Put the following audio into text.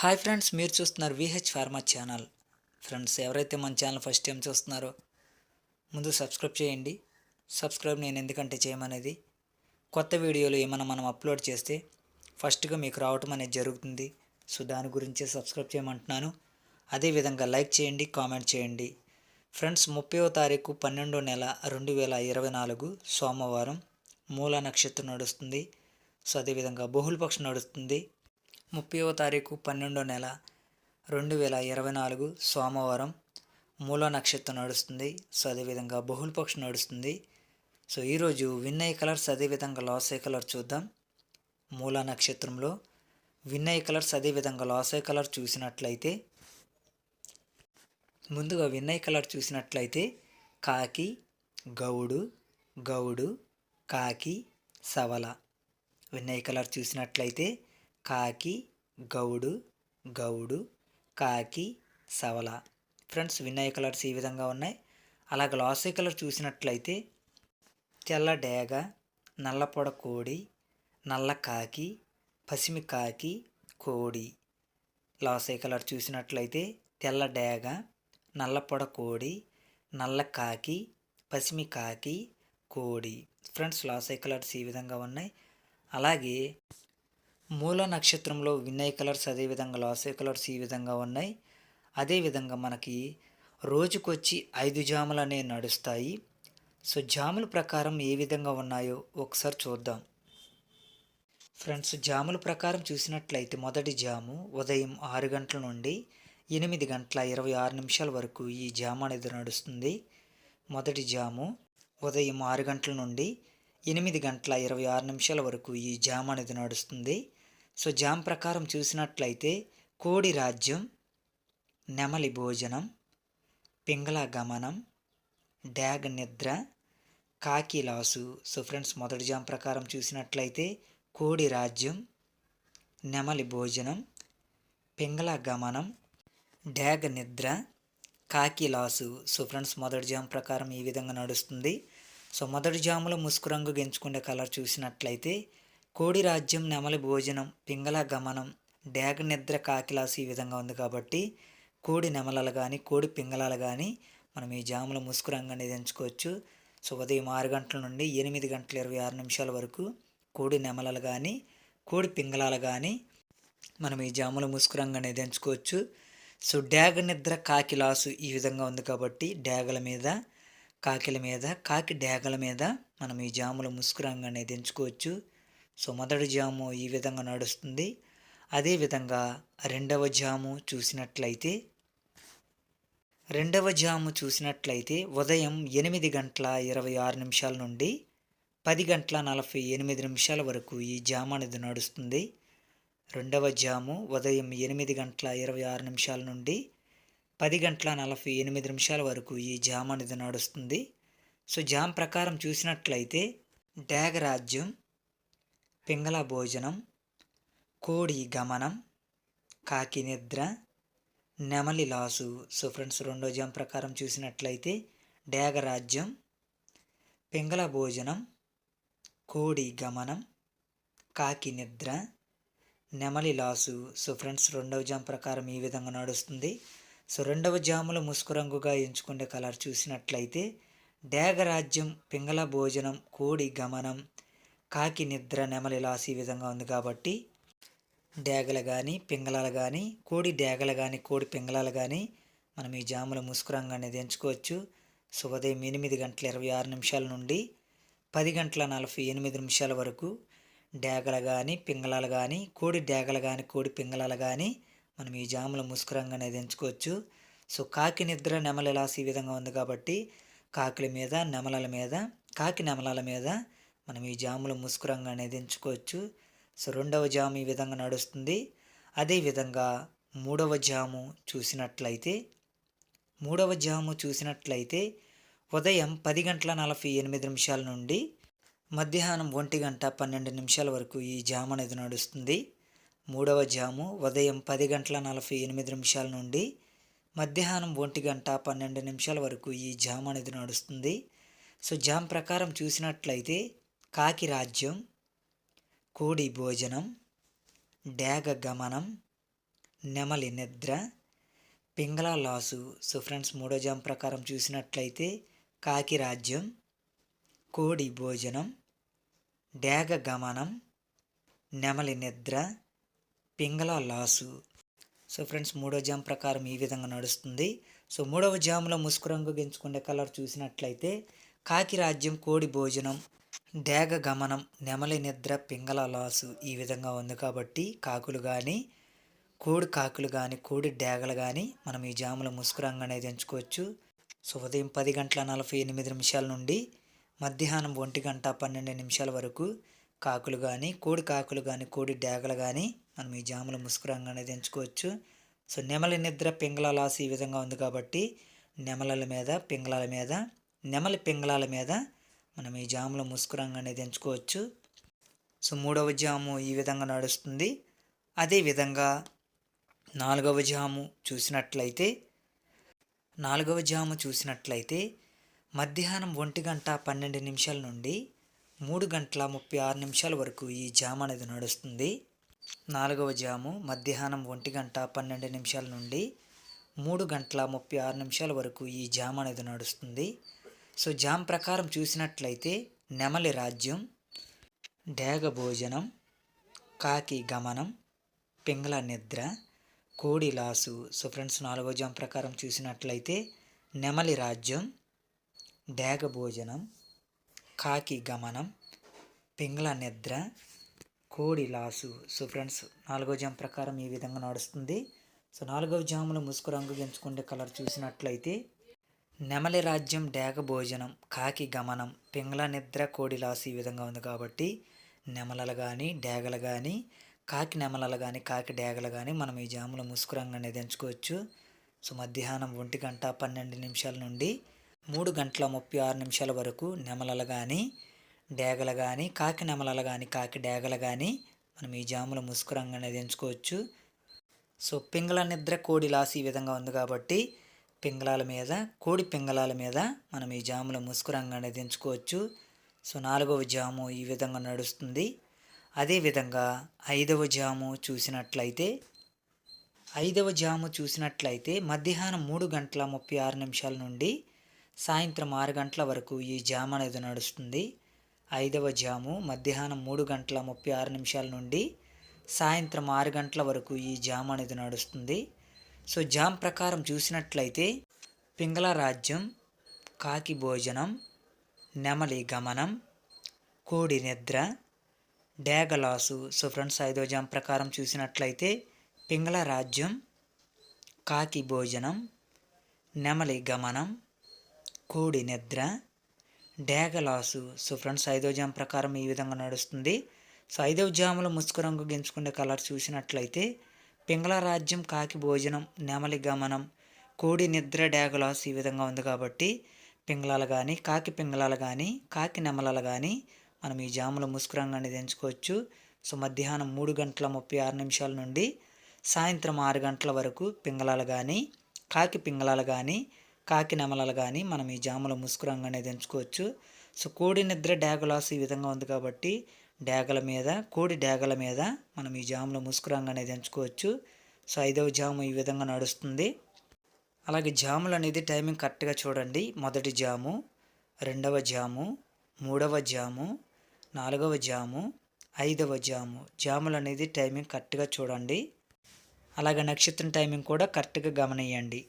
Hi friends మీరు చూస్తున్నారు VH pharma channel. Friends ఎవరైతే మన ఛానల్ ఫస్ట్ టైం చూస్తున్నారో ముందు సబ్స్క్రైబ్ చేయండి. సబ్స్క్రైబ్ నేను ఎందుకంటే చేయమనేది. కొత్త వీడియోలు ఏమైనా మనం అప్లోడ్ చేస్తే ఫస్ట్గా మీకు రావటం అనేది జరుగుతుంది. సో దాని గురించే సబ్స్క్రైబ్ చేయమంటున్నాను. అదేవిధంగా లైక్ చేయండి కామెంట్ చేయండి. ఫ్రెండ్స్ ముప్పైవ తారీఖు పన్నెండో నెల రెండు వేల ఇరవై నాలుగు సోమవారం. మూల నక్షత్రం నడుస్తుంది. సో అదేవిధంగా బహుళపక్షం నడుస్తుంది. ముప్పైవ తారీఖు పన్నెండో నెల రెండు వేల ఇరవై నాలుగు సోమవారం. మూల నక్షత్రం నడుస్తుంది. సో అదేవిధంగా బహుళపక్షం నడుస్తుంది. సో ఈరోజు విన్నయ్ కలర్స్ అదేవిధంగా లాసే కలర్ చూద్దాం. మూల నక్షత్రంలో విన్నయ్ కలర్స్ అదేవిధంగా లాసే కలర్ చూసినట్లయితే ముందుగా విన్నయ్ కలర్ చూసినట్లయితే కాకి గౌడు గౌడు కాకి సవల. విన్నయ్ కలర్ చూసినట్లయితే కాకి గౌడు గౌడు కాకి సవల. ఫ్రెండ్స్ విన్నయ్ కలర్స్ ఈ విధంగా ఉన్నాయి. అలాగే గ్లాసీ కలర్ చూసినట్లయితే తెల్ల డేగ నల్లపొడ కోడి నల్ల కాకి పసిమి కాకి కోడి. లాసే కలర్ చూసినట్లయితే తెల్ల డేగ నల్లపొడ కోడి నల్ల కాకి పసిమి కాకి కోడి. ఫ్రెండ్స్ లాసే కలర్స్ ఈ విధంగా ఉన్నాయి. అలాగే మూల నక్షత్రంలో విన్నయ్ కలర్స్ అదేవిధంగా లాసే కలర్స్ ఈ విధంగా ఉన్నాయి. అదేవిధంగా మనకి రోజుకొచ్చి ఐదు జాములు అనేవి నడుస్తాయి. సో జాముల ప్రకారం ఏ విధంగా ఉన్నాయో ఒకసారి చూద్దాం. ఫ్రెండ్స్ జాముల ప్రకారం చూసినట్లయితే మొదటి జాము ఉదయం ఆరు గంటల నుండి ఎనిమిది గంటల ఇరవై ఆరు నిమిషాల వరకు ఈ జాము అనేది నడుస్తుంది. మొదటి జాము ఉదయం ఆరు గంటల నుండి ఎనిమిది గంటల ఇరవై ఆరు నిమిషాల వరకు ఈ జాము అనేది నడుస్తుంది. సో జామ్ ప్రకారం చూసినట్లయితే కోడి రాజ్యం నెమలి భోజనం పింగళ గమనం డ్యాగ్ నిద్ర కాకి లాసు. సో ఫ్రెండ్స్ మొదటి జామ్ ప్రకారం చూసినట్లయితే కోడి రాజ్యం నెమలి భోజనం పింగళ గమనం డ్యాగ్ నిద్ర కాకి లాసు. సో ఫ్రెండ్స్ మొదటి జామ్ ప్రకారం ఈ విధంగా నడుస్తుంది. సో మొదటి జాములో ముసుకు రంగు గెంచుకునే కలర్ చూసినట్లయితే కోడి రాజ్యం నెమలి భోజనం పింగళ గమనం డేగ నిద్ర కాకిలాసు ఈ విధంగా ఉంది కాబట్టి కోడి నెమలలు కానీ కోడి పింగళాలు కానీ మనం ఈ జాముల ముసుగు రంగాన్ని ఎంచుకోవచ్చు. సో ఉదయం ఆరు గంటల నుండి ఎనిమిది గంటల ఇరవై ఆరు నిమిషాల వరకు కోడి నెమలలు కానీ కోడి పింగళాలు కానీ మనం ఈ జాముల ముసుగు రంగాన్ని అనేది ఎంచుకోవచ్చు. సో డ్యాగ నిద్ర కాకిలాసు ఈ విధంగా ఉంది కాబట్టి డ్యాగల మీద కాకిల మీద కాకి డ్యాగల మీద మనం ఈ జాముల ముసుగు రంగాన్ని అనేది ఎంచుకోవచ్చు. సో మొదటి జాము ఈ విధంగా నడుస్తుంది. అదేవిధంగా రెండవ జాము చూసినట్లయితే రెండవ జాము చూసినట్లయితే ఉదయం ఎనిమిది గంటల ఇరవై ఆరు నిమిషాల నుండి పది గంటల నలభై ఎనిమిది నిమిషాల వరకు ఈ జాము అనేది నడుస్తుంది. రెండవ జాము ఉదయం ఎనిమిది గంటల ఇరవై ఆరు నిమిషాల నుండి పది గంటల నలభై ఎనిమిది నిమిషాల వరకు ఈ జామ్ అనేది నడుస్తుంది. సో జామ్ ప్రకారం చూసినట్లయితే డ్యాగరాజ్యం పింగళ భోజనం కోడి గమనం కాకి నిద్ర నెమలి లాసు. సో ఫ్రెండ్స్ రెండో జామ్ ప్రకారం చూసినట్లయితే డేగరాజ్యం పింగళ భోజనం కోడి గమనం కాకి నిద్ర నెమలి లాసు. సో ఫ్రెండ్స్ రెండవ జామ్ ప్రకారం ఈ విధంగా నడుస్తుంది. సో రెండవ జాములో ముసుకు రంగుగా ఎంచుకునే కలర్ చూసినట్లయితే డేగరాజ్యం పింగళ భోజనం కోడి గమనం కాకి నిద్ర నెమలిలాసి ఈ విధంగా ఉంది కాబట్టి డేగలు కానీ పింగళాలు కానీ కోడి డేగలు కానీ కోడి పింగళాలు కానీ మనం ఈ జాముల ముసుగు రంగు అనేది ఎంచుకోవచ్చు సో ఉదయం ఎనిమిది గంటల ఇరవై ఆరు నిమిషాల నుండి పది గంటల నలభై ఎనిమిది నిమిషాల వరకు డేగలు కానీ పింగళాలు కానీ కోడి డేగలు కానీ కోడి పింగళాలు కానీ మనం ఈ జాముల ముసుగు రంగు ఎంచుకోవచ్చు సో కాకి నిద్ర నెమల ఈ విధంగా ఉంది కాబట్టి కాకుల మీద నెమలల మీద కాకి నెమలాల మీద మనం ఈ జాములో ముసుగు రంగు అనేది ఎంచుకోవచ్చు. సో రెండవ జాము ఈ విధంగా నడుస్తుంది. అదేవిధంగా మూడవ జాము చూసినట్లయితే మూడవ జాము చూసినట్లయితే ఉదయం పది గంటల నలభై ఎనిమిది నిమిషాల నుండి మధ్యాహ్నం ఒంటి గంట పన్నెండు నిమిషాల వరకు ఈ జాము అనేది నడుస్తుంది. మూడవ జాము ఉదయం పది గంటల నలభై ఎనిమిది నిమిషాల నుండి మధ్యాహ్నం ఒంటి గంట పన్నెండు నిమిషాల వరకు ఈ జామ్ అనేది నడుస్తుంది. సో జామ్ ప్రకారం చూసినట్లయితే కాకి రాజ్యం కోడి భోజనం డేగ గమనం నెమలి నిద్ర పింగళ లాసు. సో ఫ్రెండ్స్ మూడో జామ్ ప్రకారం చూసినట్లయితే కాకి రాజ్యం కోడి భోజనం డేగ గమనం నెమలి నిద్ర పింగళ లాసు. సో ఫ్రెండ్స్ మూడో జామ్ ప్రకారం ఈ విధంగా నడుస్తుంది. సో మూడవ జామ్లో ముసుకు రంగు గెంచుకునే కలర్ చూసినట్లయితే కాకి రాజ్యం కోడి భోజనం. డేగ గమనం నెమలి నిద్ర పింగళ లాసు ఈ విధంగా ఉంది కాబట్టి కాకులు కానీ కోడి కాకులు కానీ కోడి డేగలు కానీ మనం ఈ జాముల ముసుగు రంగు అనేది ఎంచుకోవచ్చు. సో ఉదయం పది గంటల నలభై ఎనిమిది నిమిషాల నుండి మధ్యాహ్నం ఒంటి గంట పన్నెండు నిమిషాల వరకు కాకులు కానీ కోడి కాకులు కానీ కోడి డేగలు కానీ మనం ఈ జాముల ముసుగు రంగు అనేది ఎంచుకోవచ్చు. సో నెమలి నిద్ర పింగళ లాసు ఈ విధంగా ఉంది కాబట్టి నెమలల మీద పింగళాల మీద నెమలి పింగళాల మీద మనం ఈ జాములో ముసుగు రంగు అనేది ఎంచుకోవచ్చు. సో మూడవ జాము ఈ విధంగా నడుస్తుంది. అదేవిధంగా నాలుగవ జాము చూసినట్లయితే నాలుగవ జాము చూసినట్లయితే మధ్యాహ్నం ఒంటి గంట పన్నెండు నిమిషాల నుండి మూడు గంటల ముప్పై ఆరు నిమిషాల వరకు ఈ జాము అనేది నడుస్తుంది. నాలుగవ జాము మధ్యాహ్నం ఒంటి గంట పన్నెండు నిమిషాల నుండి మూడు గంటల ముప్పై ఆరు నిమిషాల వరకు ఈ జామ్ అనేది నడుస్తుంది. సో జామ్ ప్రకారం చూసినట్లయితే నెమలి రాజ్యం డేగ భోజనం కాకి గమనం పింగళ నిద్ర కోడి లాసు. సో ఫ్రెండ్స్ నాలుగో జామ్ ప్రకారం చూసినట్లయితే నెమలి రాజ్యం డేగ భోజనం కాకి గమనం పింగళ నిద్ర కోడి లాసు. సో ఫ్రెండ్స్ నాలుగో జామ్ ప్రకారం ఈ విధంగా నడుస్తుంది. సో నాలుగవ జాములో ముసుగు రంగు ఎంచుకునే కలర్ చూసినట్లయితే నెమలి రాజ్యం డేగ భోజనం కాకి గమనం పింగళ నిద్ర కోడిలాసి ఈ విధంగా ఉంది కాబట్టి నెమలలు కానీ డేగలు కానీ కాకి నెమలలు కానీ కాకి డేగలు కానీ మనం ఈ జాములో ముసుగు రంగు అనేది ఎంచుకోవచ్చు. సో మధ్యాహ్నం ఒంటి గంట పన్నెండు నిమిషాల నుండి మూడు గంటల ముప్పై ఆరు నిమిషాల వరకు నెమలలు కానీ డేగలు కానీ కాకి నెమలలు కానీ కాకి డేగలు కానీ మనం ఈ జాములో ముసుగు రంగు అనేది ఎంచుకోవచ్చు. సో పింగళ నిద్ర కోడి లాస్ ఈ విధంగా ఉంది కాబట్టి పింగళాల మీద కోడి పింగళాల మీద మనం ఈ జాములో ముసుగు రంగాన్ని దించుకోవచ్చు. సో నాలుగవ జాము ఈ విధంగా నడుస్తుంది. అదేవిధంగా ఐదవ జాము చూసినట్లయితే ఐదవ జాము చూసినట్లయితే మధ్యాహ్నం మూడు గంటల ముప్పై ఆరు నిమిషాల నుండి సాయంత్రం ఆరు గంటల వరకు ఈ జాము అనేది నడుస్తుంది. ఐదవ జాము మధ్యాహ్నం మూడు గంటల ముప్పై ఆరు నిమిషాల నుండి సాయంత్రం ఆరు గంటల వరకు ఈ జాము అనేది నడుస్తుంది. సో జామ్ ప్రకారం చూసినట్లయితే పింగళ రాజ్యం కాకి భోజనం నెమలి గమనం కోడి నిద్ర డేగలాసు సో ఫ్రెండ్స్ ఐదో జామ్ ప్రకారం చూసినట్లయితే పింగళ రాజ్యం కాకి భోజనం నెమలి గమనం కోడి నిద్ర డేగలాసు సో ఫ్రెండ్స్ ఐదో జామ్ ప్రకారం ఈ విధంగా నడుస్తుంది. సో ఐదవ జాములో ముసుకు రంగు గెంచుకునే కలర్ చూసినట్లయితే పింగళ రాజ్యం కాకి భోజనం నెమలి గమనం కోడి నిద్ర డేగలాస్ ఈ విధంగా ఉంది కాబట్టి పింగళాలు కానీ కాకి పింగళాలు కానీ కాకి నెమలలు కానీ మనం ఈ జాములో ముసుగు రంగు ఎంచుకోవచ్చు సో మధ్యాహ్నం మూడు గంటల ముప్పై ఆరు నిమిషాల నుండి సాయంత్రం ఆరు గంటల వరకు పింగళాలు కానీ కాకి పింగళాలు కానీ కాకి నెమలలు కానీ మనం ఈ జాములో ముసుగు రంగు ఎంచుకోవచ్చు సో కోడి నిద్ర డాగులాస్ ఈ విధంగా ఉంది కాబట్టి డేగల మీద కోడి డేగల మీద మనం ఈ జాములో ముసుకురంగు అనేది ఎంచుకోవచ్చు. సో ఐదవ జాము ఈ విధంగా నడుస్తుంది. అలాగే జాములు అనేది టైమింగ్ కరెక్ట్గా చూడండి. మొదటి జాము రెండవ జాము మూడవ జాము నాలుగవ జాము ఐదవ జాము. జాములు అనేది టైమింగ్ కరెక్ట్గా చూడండి. అలాగే నక్షత్రం టైమింగ్ కూడా కరెక్ట్గా గమనియండి.